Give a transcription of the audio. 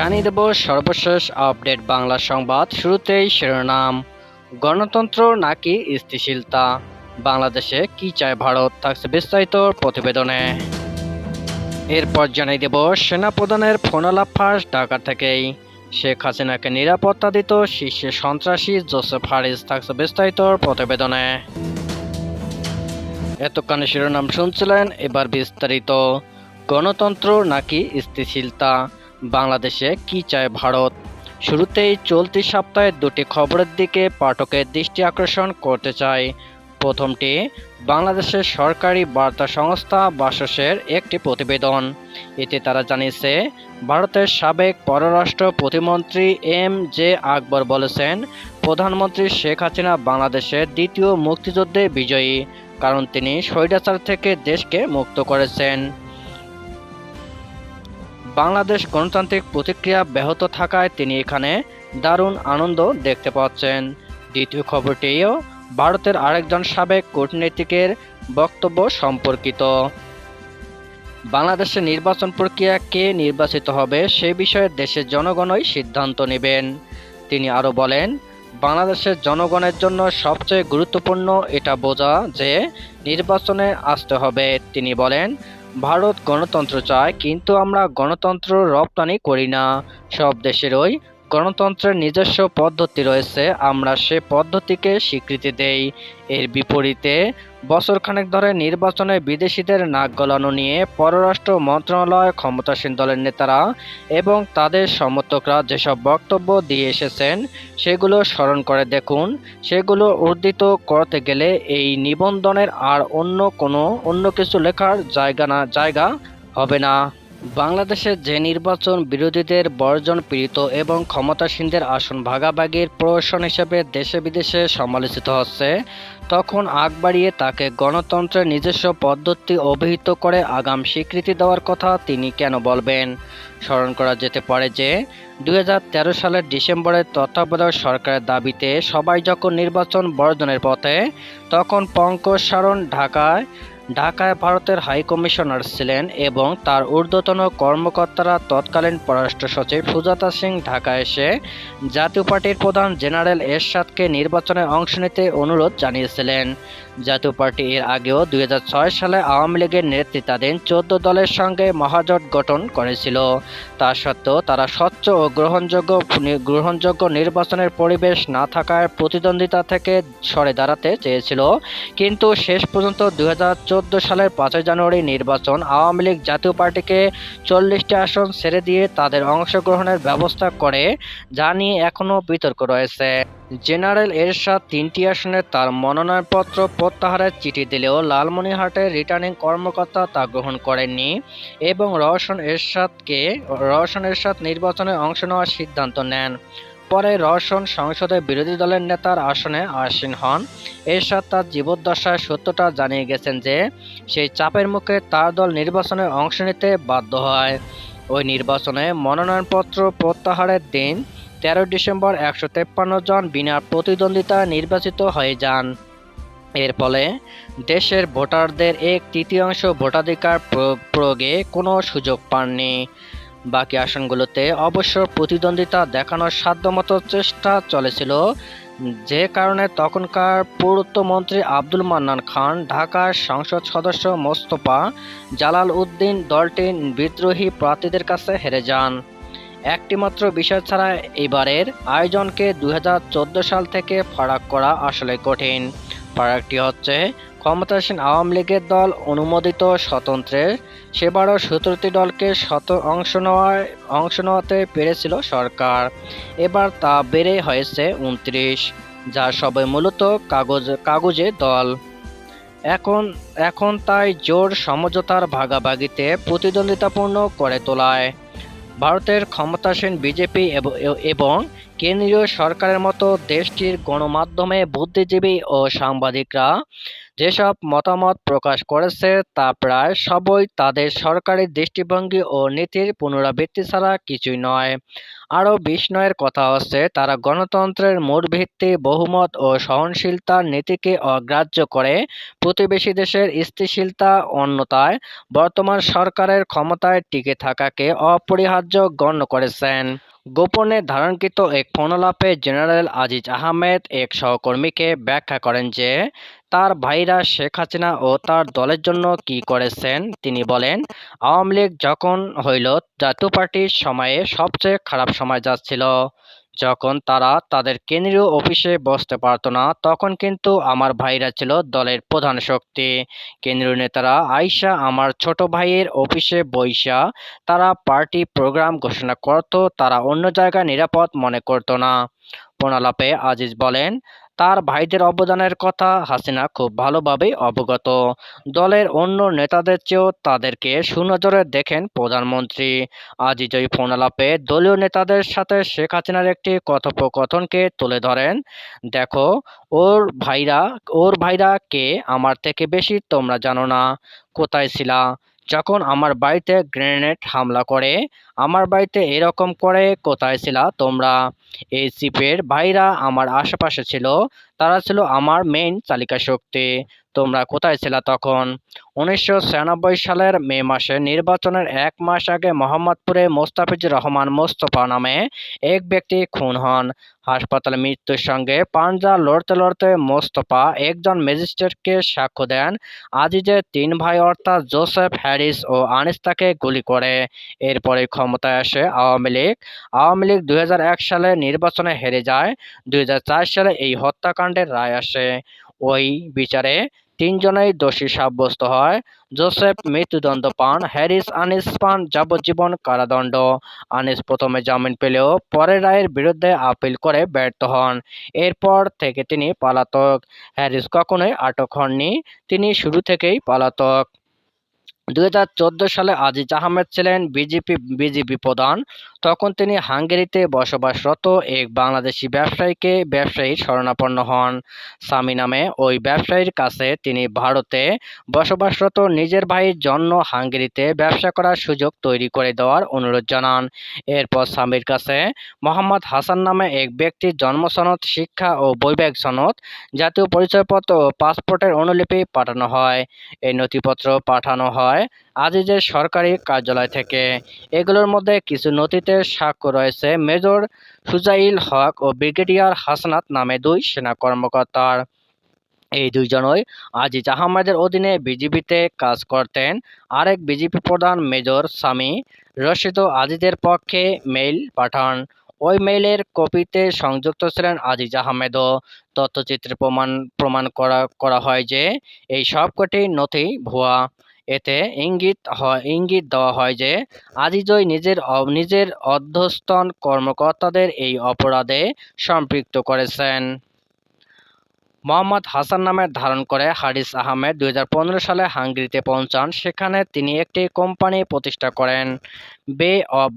জানিয়ে দেব সর্বশেষ আপডেট বাংলা সংবাদ শুরুতেই শিরোনাম। গণতন্ত্র নাকি স্থিতিশীলতা? বাংলাদেশে কি চায় ভারত? থাকছে বিস্তারিত প্রতিবেদনে। এরপর জানিয়ে দেব সেনাপ্রধানের ফোনালাপ ফাঁস ঢাকা থেকেই। শেখ হাসিনাকে নিরাপত্তা দিত শীর্ষে সন্ত্রাসী জোসেফ হারিস। থাকছে বিস্তারিত প্রতিবেদনে। এতক্ষণ শিরোনাম শুনছিলেন, এবার বিস্তারিত। গণতন্ত্র নাকি স্থিতিশীলতা? বাংলাদেশে কি চায় ভারত? শুরুতেই চলতি সপ্তাহে দুটি খবরের দিকে পাঠকের দৃষ্টি আকর্ষণ করতে চাই। প্রথমটি, বাংলাদেশের সরকারি বার্তা সংস্থা বাসসের একটি প্রতিবেদন। এতে তারা জানিয়েছে, ভারতের সাবেক পররাষ্ট্র প্রতিমন্ত্রী এম জে আকবর বলেছেন, প্রধানমন্ত্রী শেখ হাসিনা বাংলাদেশের দ্বিতীয় মুক্তিযুদ্ধে বিজয়ী, কারণ তিনি স্বৈরাচার থেকে দেশকে মুক্ত করেছেন। বাংলাদেশ গণতান্ত্রিক প্রতিক্রিয়া ব্যাহত থাকায় তিনি এখানে দারুণ আনন্দ দেখতে পাচ্ছেন। দ্বিতীয় খবরটিও ভারতের আরেকজন সাবেক কূটনীতিকের বক্তব্য সম্পর্কিত। বাংলাদেশের নির্বাচন প্রক্রিয়া কে নির্বাচিত হবে সে বিষয়ে দেশের জনগণই সিদ্ধান্ত নেবেন। তিনি আরও বলেন, বাংলাদেশের জনগণের জন্য সবচেয়ে গুরুত্বপূর্ণ এটা বোঝা যে নির্বাচনে আসতে হবে। তিনি বলেন ভারত গণতন্ত্র চায়, কিন্তু আমরা গণতন্ত্র রপ্তানি করি না। সব দেশেরই গণতন্ত্রের নিজস্ব পদ্ধতি রয়েছে, আমরা সে পদ্ধতিকে স্বীকৃতি দেই। এর বিপরীতে বছরখানেক ধরে নির্বাচনে বিদেশিদের নাক গলানো নিয়ে পররাষ্ট্র মন্ত্রণালয় ক্ষমতাসীন দলের নেতারা এবং তাদের সমর্থকরা যেসব বক্তব্য দিয়ে এসেছেন, সেগুলো স্মরণ করে দেখুন। সেগুলো উদ্ধৃত করতে গেলে এই নিবন্ধনের আর অন্য কোনো, অন্য কিছু লেখার জায়গা না, জায়গা হবে না। বাংলাদেশে যে নির্বাচন বিরোধীদের বর্জন পীড়িত এবং ক্ষমতাসীনদের আসন ভাগাভাগির প্রহসন হিসেবে দেশে বিদেশে সমালোচিত হচ্ছে, তখন আগ বাড়িয়ে তাকে গণতন্ত্রের নিজস্ব পদ্ধতি অভিহিত করে আগাম স্বীকৃতি দেওয়ার কথা তিনি কেন বলবেন? স্মরণ করা যেতে পারে যে দু হাজার তেরো সালের ডিসেম্বরের তত্ত্বাবধায়ক সরকারের দাবিতে সবাই যখন নির্বাচন বর্জনের পথে, তখন পঙ্কজ সারণ ঢাকায় ঢাকায় ভারতের হাই কমিশনার ছিলেন এবং তার ঊর্ধ্বতন কর্মকর্তারা তৎকালীন পররাষ্ট্র সচিব সুজাতা সিং ঢাকা এসে জাতীয় পার্টির প্রধান জেনারেল এরশাদকে নির্বাচনে অংশ নিতে অনুরোধ জানিয়েছিলেন। জাতীয় পার্টি এর আগেও দুই হাজার ছয় সালে আওয়ামী লীগের নেতৃত্বাধীন চোদ্দ দলের সঙ্গে মহাজোট গঠন করেছিল। তা সত্ত্বেও তারা স্বচ্ছ ও গ্রহণযোগ্য গ্রহণযোগ্য নির্বাচনের পরিবেশ না থাকায় প্রতিদ্বন্দ্বিতা থেকে সরে দাঁড়াতে চেয়েছিল। কিন্তু শেষ পর্যন্ত দুই সালের পাঁচই জানুয়ারি নির্বাচন আওয়ামী লীগ জাতীয় পার্টিকে চল্লিশটি আসন ছেড়ে দিয়ে তাদের অংশগ্রহণের ব্যবস্থা করে, যা নিয়ে এখনও বিতর্ক রয়েছে। জেনারেল এরশাদ তিনটি আসনে তার মনোনয়নপত্র প্রত্যাহারের চিঠি দিলেও লালমনিরহাটের রিটার্নিং কর্মকর্তা তা গ্রহণ করেননি এবং রওশন এরশাদকে, রওশন এরশাদ নির্বাচনে অংশ নেওয়ার সিদ্ধান্ত নেন। পরে রওশন সংসদে বিরোধী দলের নেতার আসনে আসীন হন। এরশাদ তার জীবদ্দশায় সত্যটা জানিয়ে গেছেন যে, সেই চাপের মুখে তার দল নির্বাচনে অংশ নিতে বাধ্য হয়। ওই নির্বাচনে মনোনয়নপত্র প্রত্যাহারের দিন তেরো ডিসেম্বর একশো তেপ্পান্ন জন বিনা প্রতিদ্বন্দ্বিতা নির্বাচিত হয়ে যান। এর ফলে দেশের ভোটারদের এক তৃতীয়াংশ ভোটাধিকার প্র- প্রয়োগে কোনো সুযোগ পাননি। বাকি আসনগুলোতে অবশ্য প্রতিদ্বন্দ্বিতা দেখানোর সাধ্যমতো চেষ্টা চলেছিল। যে কারণে তখনকার পূর্তমন্ত্রী আব্দুল মান্নান খান, ঢাকার সংসদ সদস্য মোস্তফা জালাল উদ্দিন দলটির বিদ্রোহী প্রার্থীদের কাছে হেরে যান। একটিমাত্র বিষয় ছাড়া এবারের আয়োজনকে দু হাজার চোদ্দ সাল থেকে ফারাক করা আসলে কঠিন। ফারাকটি হচ্ছে ক্ষমতাসীন আওয়ামী লীগের দল অনুমোদিত স্বতন্ত্রের। সেবারও সতেরোটি দলকে শত অংশ নেওয়ায় অংশ নেওয়াতে পেরেছিল সরকার। এবার তা বেড়ে হয়েছে উনত্রিশ, যা সবে মূলত কাগজ, কাগজে দল। এখন এখন তাই জোর সমঝোতার ভাগাভাগিতে প্রতিদ্বন্দ্বিতাপূর্ণ করে তোলায়। ভারতের ক্ষমতাসীন বিজেপি এবং কেন্দ্রীয় সরকারের মতো দেশটির গণমাধ্যমে বুদ্ধিজীবী ও সাংবাদিকরা যেসব মতামত প্রকাশ করেছে তা প্রায় সবই তাদের সরকারি দৃষ্টিভঙ্গি ও নীতির পুনরাবৃত্তি ছাড়া কিছুই নয়। আরও বিস্ময়ের কথা হচ্ছে, তারা গণতন্ত্রের মূল ভিত্তি, বহুমত ও সহনশীলতার নীতিকে অগ্রাহ্য করে প্রতিবেশী দেশের স্থিতিশীলতা অন্যতায় বর্তমান সরকারের ক্ষমতায় টিকে থাকাকে অপরিহার্য গণ্য করেছেন। গোপনে ধারণকৃত এক ফোনালাপে জেনারেল আজিজ আহমেদ এক সহকর্মীকে ব্যাখ্যা করেন যে, তার ভাইরা শেখ হাসিনা ও তার দলের জন্য কি করেছেন? তিনি বলেন, আওয়ামী লীগ যখন হইল, জাতীয় পার্টির সময়ে সবচেয়ে খারাপ সময় যাচ্ছিল। যখন তারা তাদের কেন্দ্রীয় অফিসে বসতে পারত না, তখন কিন্তু আমার ভাইরা ছিল দলের প্রধান শক্তি। কেন্দ্রীয় নেতারা আইসা আমার ছোট ভাইয়ের অফিসে বৈশা তারা পার্টি প্রোগ্রাম ঘোষণা করত, তারা অন্য জায়গা নিরাপদ মনে করত না। প্রণালাপে আজিজ বলেন তার ভাইদের অবদানের কথা হাসিনা খুব ভালোভাবেই অবগত। দলের অন্য নেতাদের চেয়েও তাদেরকে সুনজরে দেখেন প্রধানমন্ত্রী। আজিজ ওই ফোনালাপে দলীয় নেতাদের সাথে শেখ হাসিনার একটি কথোপকথনকে তুলে ধরেন, দেখো, ওর ভাইরা ওর ভাইরা কে আমার থেকে বেশি তোমরা জানো না। কোথায় ছিলা? যখন আমার বাড়িতে গ্রেনেড হামলা করে, আমার বাড়িতে এরকম করে, কোথায় ছিলা তোমরা? এই চিপের ভাইরা আমার আশেপাশে ছিল। তারা ছিল আমার মেইন চালিকা শক্তি। তোমরা কোথায় ছিলা তখন? উনিশশো ছিয়ানব্বই সালের মে মাসে নির্বাচনের এক মাস আগে মোহাম্মদপুরে মোস্তাফিজুর রহমান মোস্তফা নামে এক ব্যক্তি খুন হন। হাসপাতালে মৃত্যুর সঙ্গে পাঞ্জা লড়তে লড়তে মোস্তফা একজন ম্যাজিস্ট্রেটকে সাক্ষ্য দেন। আজিজের তিন ভাই অর্থাৎ জোসেফ হ্যারিস ও আনিস তাকে গুলি করে। এরপরে ক্ষমতায় আসে আওয়ামী লীগ। আওয়ামী লীগ দুই হাজার এক সালে নির্বাচনে হেরে যায়। দুই হাজার চার সালে এই হত্যাকাণ্ডের রায় আসে। ওই বিচারে তিনজনেই দোষী সাব্যস্ত হয়। জোসেফ মৃত্যুদণ্ড পান, হ্যারিস আনিস পান যাবজ্জীবন কারাদণ্ড। আনিস প্রথমে জামিন পেলেও পরে রায়ের বিরুদ্ধে আপিল করে ব্যর্থ হন। এরপর থেকে তিনি পালাতক। হ্যারিস কখনোই আটক হননি, তিনি শুরু থেকেই পলাতক। দুই হাজার চোদ্দ সালে আজিজ আহমেদ ছিলেন বিজেপি বিজেপি প্রধান। তখন তিনি হাঙ্গেরিতে বসবাসরত এক বাংলাদেশি ব্যবসায়ীকে ব্যবসায়ীর শরণাপন্ন হন। স্বামী নামে ওই ব্যবসায়ীর কাছে তিনি ভারতে বসবাসরত নিজের ভাইয়ের জন্য হাঙ্গেরিতে ব্যবসা করার সুযোগ তৈরি করে দেওয়ার অনুরোধ জানান। এরপর স্বামীর কাছে মোহাম্মদ হাসান নামে এক ব্যক্তির জন্ম সনদ, শিক্ষা ও বৈবাহিক সনদ, জাতীয় পরিচয়পত্র ও পাসপোর্টের অনুলিপি পাঠানো হয়। এই নথিপত্র পাঠানো হয় আজিজের সরকারি কার্যালয় থেকে, এগুলোর মধ্যে কিছু নথিতে সাক্ষ্য রয়েছে। মেজর সুজাইল হক ও ব্রিগেডিয়ার হাসনাত নামে দুই সেনা কর্মকর্তার। এই দুইজনই আজিজ আহমেদের অধীনে বিজিবিতে কাজ করতেন। আরেক বিজেপি প্রধান মেজর সামি রশিদ আজিজের পক্ষে মেইল পাঠান। ওই মেইলের কপিতে সংযুক্ত ছিলেন আজিজ আহমেদও তথ্যচিত্রে প্রমাণ প্রমাণ করা করা হয় যে, এই সবকটি নথি ভুয়া। এতে ইঙ্গিত ইঙ্গিত দেওয়া হয় যে আজিজই নিজের নিজের অধ্যস্তন কর্মকর্তাদের এই অপরাধে সম্পৃক্ত করেছেন। মোহাম্মদ হাসান নামের ধারণ করে হারিস আহমেদ দুই হাজার পনেরো সালে হাঙ্গেরিতে পৌঁছান। সেখানে তিনি একটি কোম্পানি প্রতিষ্ঠা করেন। বে অব